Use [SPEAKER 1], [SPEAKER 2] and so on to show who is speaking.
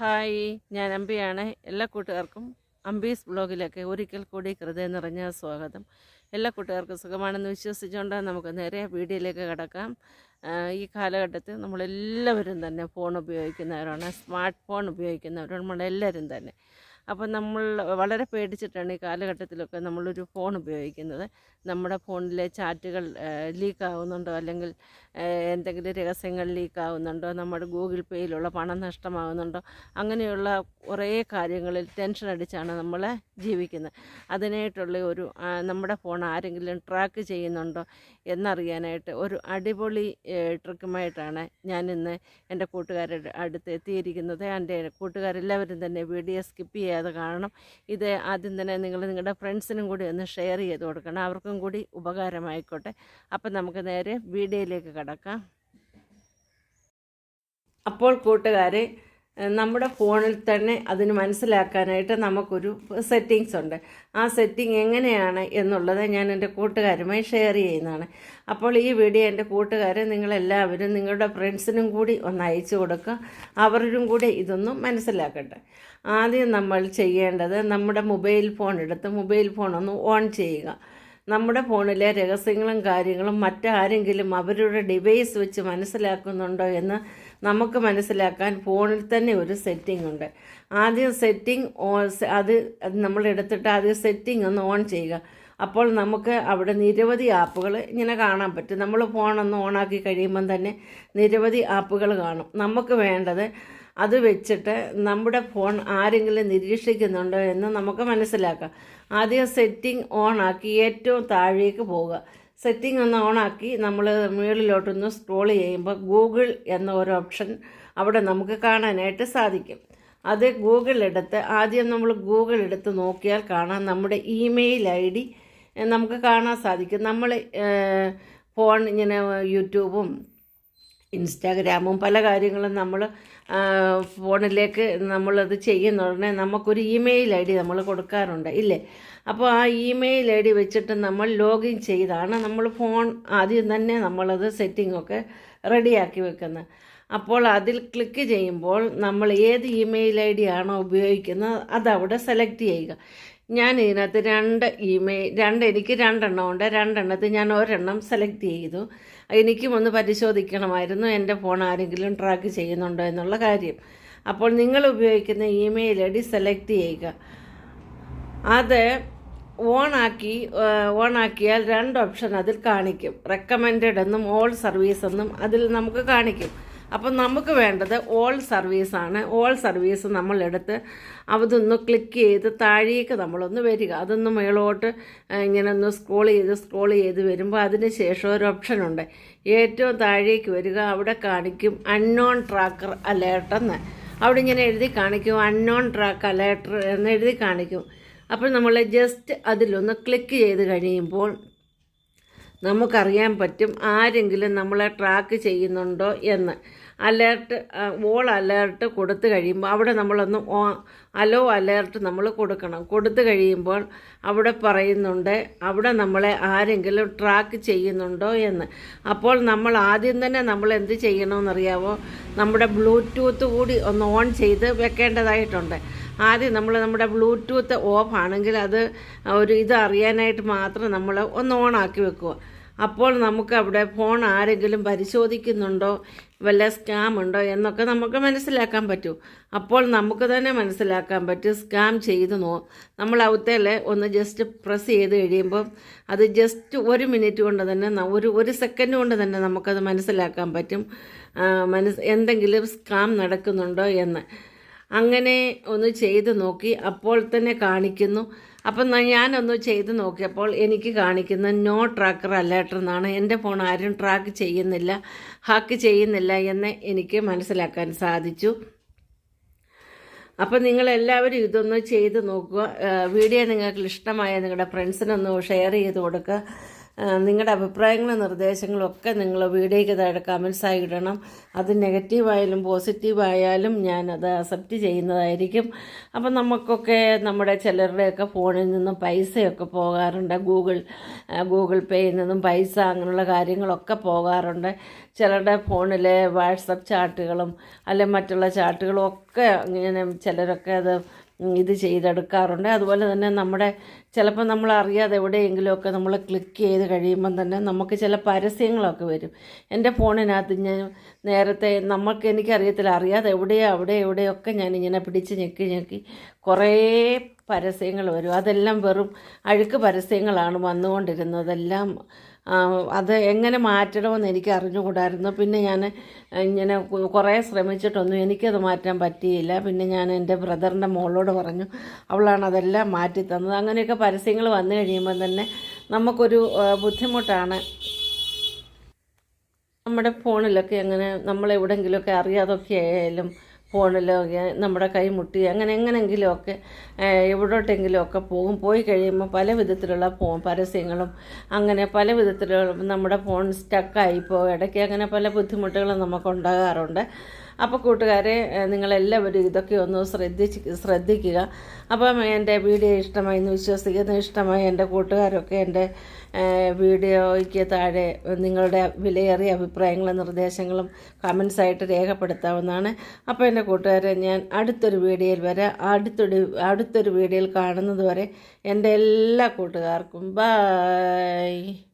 [SPEAKER 1] Hi ഞാൻ അമ്പിയാണ്. എല്ലാ കൂട്ടുകാർക്കും അമ്പീസ് ബ്ലോഗിലേക്ക് ഒരിക്കൽ കൂടി ഹൃദയം നിറഞ്ഞ സ്വാഗതം. എല്ലാ കൂട്ടുകാർക്കും സുഖമാണെന്ന് വിശ്വസിച്ചുകൊണ്ട് നമുക്ക് നേരെ വീഡിയോയിലേക്ക് കിടക്കാം. ഈ കാലഘട്ടത്തിൽ നമ്മളെല്ലാവരും തന്നെ ഫോൺ ഉപയോഗിക്കുന്നവരാണ് സ്മാർട്ട് ഫോൺ ഉപയോഗിക്കുന്നവരാണ് നമ്മളെല്ലാവരും തന്നെ. അപ്പം നമ്മൾ വളരെ പേടിച്ചിട്ടാണ് ഈ കാലഘട്ടത്തിലൊക്കെ നമ്മളൊരു ഫോൺ ഉപയോഗിക്കുന്നത്. നമ്മുടെ ഫോണിലെ ചാറ്റുകൾ ലീക്ക് ആവുന്നുണ്ടോ അല്ലെങ്കിൽ എന്തെങ്കിലും രഹസ്യങ്ങൾ ലീക്ക് ആവുന്നുണ്ടോ നമ്മുടെ ഗൂഗിൾ പേയിലുള്ള പണം നഷ്ടമാകുന്നുണ്ടോ അങ്ങനെയുള്ള കുറേ കാര്യങ്ങളിൽ ടെൻഷൻ അടിച്ചാണ് നമ്മൾ ജീവിക്കുന്നത്. അതിനായിട്ടുള്ള ഒരു നമ്മുടെ ഫോൺ ആരെങ്കിലും ട്രാക്ക് ചെയ്യുന്നുണ്ടോ എന്നറിയാനായിട്ട് ഒരു അടിപൊളി ട്രിക്കുമായിട്ടാണ് ഞാനിന്ന് എന്റെ കൂട്ടുകാരുടെ അടുത്ത് എത്തിയിരിക്കുന്നത്. എന്റെ കൂട്ടുകാരെല്ലാവരും തന്നെ വീഡിയോ സ്കിപ്പ് ചെയ്യാതെ കാണണം. ഇത് ആദ്യം തന്നെ നിങ്ങൾ നിങ്ങളുടെ ഫ്രണ്ട്സിനും കൂടി ഒന്ന് ഷെയർ ചെയ്ത് കൊടുക്കണം. അവർക്കും കൂടി ഉപകാരമായിക്കോട്ടെ. അപ്പം നമുക്ക് നേരെ വീഡിയോയിലേക്ക് കടക്കാം. അപ്പോൾ കൂട്ടുകാരെ നമ്മുടെ ഫോണിൽ തന്നെ അതിന് മനസ്സിലാക്കാനായിട്ട് നമുക്കൊരു സെറ്റിങ്സ് ഉണ്ട്. ആ സെറ്റിംഗ് എങ്ങനെയാണ് എന്നുള്ളത് ഞാൻ എന്റെ കൂട്ടുകാരുമായി ഷെയർ ചെയ്യുന്നതാണ്. അപ്പോൾ ഈ വീഡിയോ എന്റെ കൂട്ടുകാരെ നിങ്ങളെല്ലാവരും നിങ്ങളുടെ ഫ്രണ്ട്സിനും കൂടി ഒന്ന് അയച്ചു കൊടുക്കുക. അവരും കൂടി ഇതൊന്നും മനസ്സിലാക്കട്ടെ. ആദ്യം നമ്മൾ ചെയ്യേണ്ടത് നമ്മുടെ മൊബൈൽ ഫോൺ എടുത്ത് മൊബൈൽ ഫോൺ ഒന്ന് ഓൺ ചെയ്യുക. നമ്മുടെ ഫോണിലെ രഹസ്യങ്ങളും കാര്യങ്ങളും മറ്റാരെങ്കിലും അവരുടെ ഡിവൈസ് വെച്ച് മനസ്സിലാക്കുന്നുണ്ടോ എന്ന് നമുക്ക് മനസ്സിലാക്കാൻ ഫോണിൽ തന്നെ ഒരു സെറ്റിംഗ് ഉണ്ട്. ആദ്യം സെറ്റിംഗ് അത് നമ്മൾ എടുത്തിട്ട് ആദ്യം സെറ്റിംഗ് ഒന്ന് ഓൺ ചെയ്യുക. അപ്പോൾ നമുക്ക് അവിടെ നിരവധി ആപ്പുകൾ ഇങ്ങനെ കാണാൻ പറ്റും. നമ്മൾ ഫോണൊന്ന് ഓണാക്കി കഴിയുമ്പം തന്നെ നിരവധി ആപ്പുകൾ കാണും. നമുക്ക് വേണ്ടത് അത് വെച്ചിട്ട് നമ്മുടെ ഫോൺ ആരെങ്കിലും നിരീക്ഷിക്കുന്നുണ്ടോ എന്ന് നമുക്ക് മനസ്സിലാക്കാം. ആദ്യം സെറ്റിംഗ് ഓൺ ആക്കി ഏറ്റവും താഴേക്ക് പോവുക. സെറ്റിംഗ് ഒന്ന് ഓണാക്കി നമ്മൾ മുകളിലോട്ടൊന്ന് സ്ക്രോൾ ചെയ്യുമ്പോൾ ഗൂഗിൾ എന്ന ഒരു ഓപ്ഷൻ അവിടെ നമുക്ക് കാണാനായിട്ട് സാധിക്കും. അത് ഗൂഗിൾ എടുത്ത് ആദ്യം നമ്മൾ ഗൂഗിൾ എടുത്ത് നോക്കിയാൽ കാണാം നമ്മുടെ ഇമെയിൽ ഐ ഡി നമുക്ക് കാണാൻ സാധിക്കും. നമ്മൾ ഫോൺ ഇങ്ങനെ യൂട്യൂബും ഇൻസ്റ്റാഗ്രാമും പല കാര്യങ്ങളും നമ്മൾ ഫോണിലേക്ക് നമ്മളത് ചെയ്യുന്ന ഉടനെ നമുക്കൊരു ഇമെയിൽ ഐ ഡി നമ്മൾ കൊടുക്കാറുണ്ട്. ഇല്ലേ? അപ്പോൾ ആ ഇമെയിൽ ഐ ഡി വെച്ചിട്ട് നമ്മൾ ലോഗിൻ ചെയ്താണ് നമ്മൾ ഫോൺ ആദ്യം തന്നെ നമ്മളത് സെറ്റിംഗ് ഒക്കെ റെഡിയാക്കി വെക്കുന്നത്. അപ്പോൾ അതിൽ ക്ലിക്ക് ചെയ്യുമ്പോൾ നമ്മൾ ഏത് ഇമെയിൽ ഐ ഡി ആണോ ഉപയോഗിക്കുന്നത് അതവിടെ സെലക്ട് ചെയ്യുക. ഞാൻ ഇതിനകത്ത് രണ്ട് ഇമെയിൽ രണ്ട് എനിക്ക് രണ്ടെണ്ണം ഉണ്ട്. രണ്ടെണ്ണത്തിൽ ഞാൻ ഒരെണ്ണം സെലക്ട് ചെയ്തു. എനിക്കും ഒന്ന് പരിശോധിക്കണമായിരുന്നു എന്റെ ഫോൺ ആരെങ്കിലും ട്രാക്ക് ചെയ്യുന്നുണ്ടോ എന്നുള്ള കാര്യം. അപ്പോൾ നിങ്ങൾ ഉപയോഗിക്കുന്ന ഇമെയിൽ ഐ ഡി സെലക്ട് ചെയ്യുക. അത് ഓണാക്കി ഓണാക്കിയാൽ രണ്ട് ഓപ്ഷൻ അതിൽ കാണിക്കും. റെക്കമെൻഡഡ് എന്നും ഓൾ സർവീസ് എന്നും അതിൽ നമുക്ക് കാണിക്കും. അപ്പം നമുക്ക് വേണ്ടത് ഓൾ സർവീസാണ് ഓൾ സർവീസ് നമ്മളെടുത്ത് അതൊന്ന് ക്ലിക്ക് ചെയ്ത് താഴേക്ക് നമ്മളൊന്ന് വരിക. അതൊന്ന് മേളോട്ട് ഇങ്ങനെ ഒന്ന് സ്ക്രോൾ ചെയ്ത് സ്ക്രോൾ ചെയ്ത് വരുമ്പോൾ അതിന് ശേഷം ഒരു ഓപ്ഷനുണ്ട് ഏറ്റവും താഴേക്ക് വരിക അവിടെ കാണിക്കും അൺനോൺ ട്രാക്കർ അലേർട്ടെന്ന് അവിടെ ഇങ്ങനെ എഴുതി കാണിക്കും അൺനോൺ ട്രാക്ക് അലേർട്ടർ എന്ന് എഴുതി കാണിക്കും. അപ്പോൾ നമ്മൾ ജസ്റ്റ് അതിലൊന്ന് ക്ലിക്ക് ചെയ്ത് കഴിയുമ്പോൾ നമുക്കറിയാൻ പറ്റും ആരെങ്കിലും നമ്മളെ ട്രാക്ക് ചെയ്യുന്നുണ്ടോ എന്ന്. അലേർട്ട് ഓൾ അലേർട്ട് കൊടുത്തു കഴിയുമ്പോൾ അവിടെ നമ്മളൊന്ന് അലോ അലേർട്ട് നമ്മൾ കൊടുക്കണം. കൊടുത്തു കഴിയുമ്പോൾ അവിടെ പറയുന്നുണ്ട് അവിടെ നമ്മളെ ആരെങ്കിലും ട്രാക്ക് ചെയ്യുന്നുണ്ടോ എന്ന്. അപ്പോൾ നമ്മൾ ആദ്യം തന്നെ നമ്മൾ എന്ത് ചെയ്യണമെന്നറിയാവോ നമ്മുടെ ബ്ലൂടൂത്ത് കൂടി ഒന്ന് ഓൺ ചെയ്ത് വെക്കേണ്ടതായിട്ടുണ്ട്. ആദ്യം നമ്മൾ നമ്മുടെ ബ്ലൂടൂത്ത് ഓഫ് ആണെങ്കിൽ അത് ഒരു ഇത് അറിയാനായിട്ട് മാത്രം നമ്മൾ ഒന്ന് ഓൺ ആക്കി വെക്കുക. അപ്പോൾ നമുക്ക് അവിടെ ഫോൺ ആരെങ്കിലും പരിശോധിക്കുന്നുണ്ടോ വല്ല സ്കാം ഉണ്ടോ എന്നൊക്കെ നമുക്ക് മനസ്സിലാക്കാൻ പറ്റും. അപ്പോൾ നമുക്ക് തന്നെ മനസ്സിലാക്കാൻ പറ്റും സ്കാം ചെയ്തു നോ നമ്മൾ അവത്തേലെ ഒന്ന് ജസ്റ്റ് പ്രസ് ചെയ്ത് കഴിയുമ്പോൾ അത് ജസ്റ്റ് ഒരു മിനിറ്റ് കൊണ്ട് തന്നെ ഒരു ഒരു സെക്കൻഡ് കൊണ്ട് തന്നെ നമുക്കത് മനസ്സിലാക്കാൻ പറ്റും. മനസ് എന്തെങ്കിലും സ്കാം നടക്കുന്നുണ്ടോ എന്ന്. അങ്ങനെ ഒന്ന് ചെയ്ത് നോക്കി. അപ്പോൾ തന്നെ കാണിക്കുന്നു. അപ്പം ഞാനൊന്ന് ചെയ്ത് നോക്കിയപ്പോൾ എനിക്ക് കാണിക്കുന്ന നോ ട്രാക്കർ അലേർട്ട് എന്നാണ്. എന്റെ ഫോൺ ആരും ട്രാക്ക് ചെയ്യുന്നില്ല ഹാക്ക് ചെയ്യുന്നില്ല എന്ന് എനിക്ക് മനസ്സിലാക്കാൻ സാധിച്ചു. അപ്പം നിങ്ങളെല്ലാവരും ഇതൊന്ന് ചെയ്ത് നോക്കുക. വീഡിയോ നിങ്ങൾക്ക് ഇഷ്ടമായ നിങ്ങളുടെ ഫ്രണ്ട്സിനൊന്ന് ഷെയർ ചെയ്ത് കൊടുക്കുക. നിങ്ങളുടെ അഭിപ്രായങ്ങളും നിർദ്ദേശങ്ങളും ഒക്കെ നിങ്ങൾ വീഡിയോയ്ക്ക് താഴെ കമൻസായി ഇടണം. അത് നെഗറ്റീവായാലും പോസിറ്റീവായാലും ഞാനത് അക്സെപ്റ്റ് ചെയ്യുന്നതായിരിക്കും. അപ്പം നമുക്കൊക്കെ നമ്മുടെ ചിലരുടെയൊക്കെ ഫോണിൽ നിന്നും പൈസയൊക്കെ പോകാറുണ്ട്. ഗൂഗിൾ ഗൂഗിൾ പേയിൽ നിന്നും പൈസ അങ്ങനെയുള്ള കാര്യങ്ങളൊക്കെ പോകാറുണ്ട്. ചിലരുടെ ഫോണിലെ വാട്സപ്പ് ചാറ്റുകളും അല്ലെ മറ്റുള്ള ചാറ്റുകളും ഒക്കെ ഇങ്ങനെ ചിലരൊക്കെ അത് ഇത് ചെയ്തെടുക്കാറുണ്ട്. അതുപോലെ തന്നെ നമ്മുടെ ചിലപ്പോൾ നമ്മൾ അറിയാതെ എവിടെയെങ്കിലുമൊക്കെ നമ്മൾ ക്ലിക്ക് ചെയ്ത് കഴിയുമ്പം തന്നെ നമുക്ക് ചില പരസ്യങ്ങളൊക്കെ വരും. എന്റെ ഫോണിനകത്ത് ഞാൻ നേരത്തെ നമുക്ക് എനിക്കറിയത്തില്ല അറിയാതെ എവിടെയോ അവിടെ എവിടെയൊക്കെ ഞാനിങ്ങനെ പിടിച്ച് ഞെക്കി ഞെക്കി കുറേ പരസ്യങ്ങൾ വരും. അതെല്ലാം വെറും അഴുക്ക് പരസ്യങ്ങളാണ് വന്നുകൊണ്ടിരുന്നതെല്ലാം അത് എങ്ങനെ മാറ്റണമെന്ന് എനിക്ക് അറിഞ്ഞുകൂടായിരുന്നു. പിന്നെ ഞാൻ ഇങ്ങനെ കുറേ ശ്രമിച്ചിട്ടൊന്നും എനിക്കത് മാറ്റാൻ പറ്റിയില്ല. പിന്നെ ഞാൻ എന്റെ ബ്രദറിന്റെ മോളോട് പറഞ്ഞു അവളാണ് അതെല്ലാം മാറ്റി തന്നത്. അങ്ങനെയൊക്കെ പരസ്യങ്ങൾ വന്നു കഴിയുമ്പോൾ തന്നെ നമുക്കൊരു ബുദ്ധിമുട്ടാണ്. നമ്മുടെ ഫോണിലൊക്കെ എങ്ങനെ നമ്മൾ എവിടെയെങ്കിലുമൊക്കെ അറിയാതൊക്കെ ആയാലും ഫോണിലൊക്കെ നമ്മുടെ കൈ മുട്ടി അങ്ങനെ എങ്ങനെങ്കിലുമൊക്കെ എവിടോട്ടെങ്കിലുമൊക്കെ പോകും. പോയി കഴിയുമ്പോൾ പല വിധത്തിലുള്ള ഫോൺ പരസ്യങ്ങളും അങ്ങനെ പല വിധത്തിലുള്ള നമ്മുടെ ഫോൺ സ്റ്റക്കായി പോകും ഇടയ്ക്ക് അങ്ങനെ പല ബുദ്ധിമുട്ടുകളും നമുക്ക് ഉണ്ടാകാറുണ്ട്. അപ്പോൾ കൂട്ടുകാരെ നിങ്ങളെല്ലാവരും ഇതൊക്കെ ഒന്ന് ശ്രദ്ധിച്ച് ശ്രദ്ധിക്കുക. അപ്പം എന്റെ വീഡിയോ ഇഷ്ടമായി എന്ന് വിശ്വസിക്കുന്നു. ഇഷ്ടമായി എന്റെ കൂട്ടുകാരൊക്കെ എന്റെ വീഡിയോയ്ക്ക് താഴെ നിങ്ങളുടെ വിലയേറിയ അഭിപ്രായങ്ങളും നിർദ്ദേശങ്ങളും കമൻസ് ആയിട്ട് രേഖപ്പെടുത്താവുന്നതാണ്. അപ്പോൾ എന്റെ കൂട്ടുകാരെ ഞാൻ അടുത്തൊരു വീഡിയോയിൽ വരെ. അടുത്തൊരു അടുത്തൊരു വീഡിയോയിൽ കാണുന്നത് വരെ എന്റെ എല്ലാ കൂട്ടുകാർക്കും ബായ്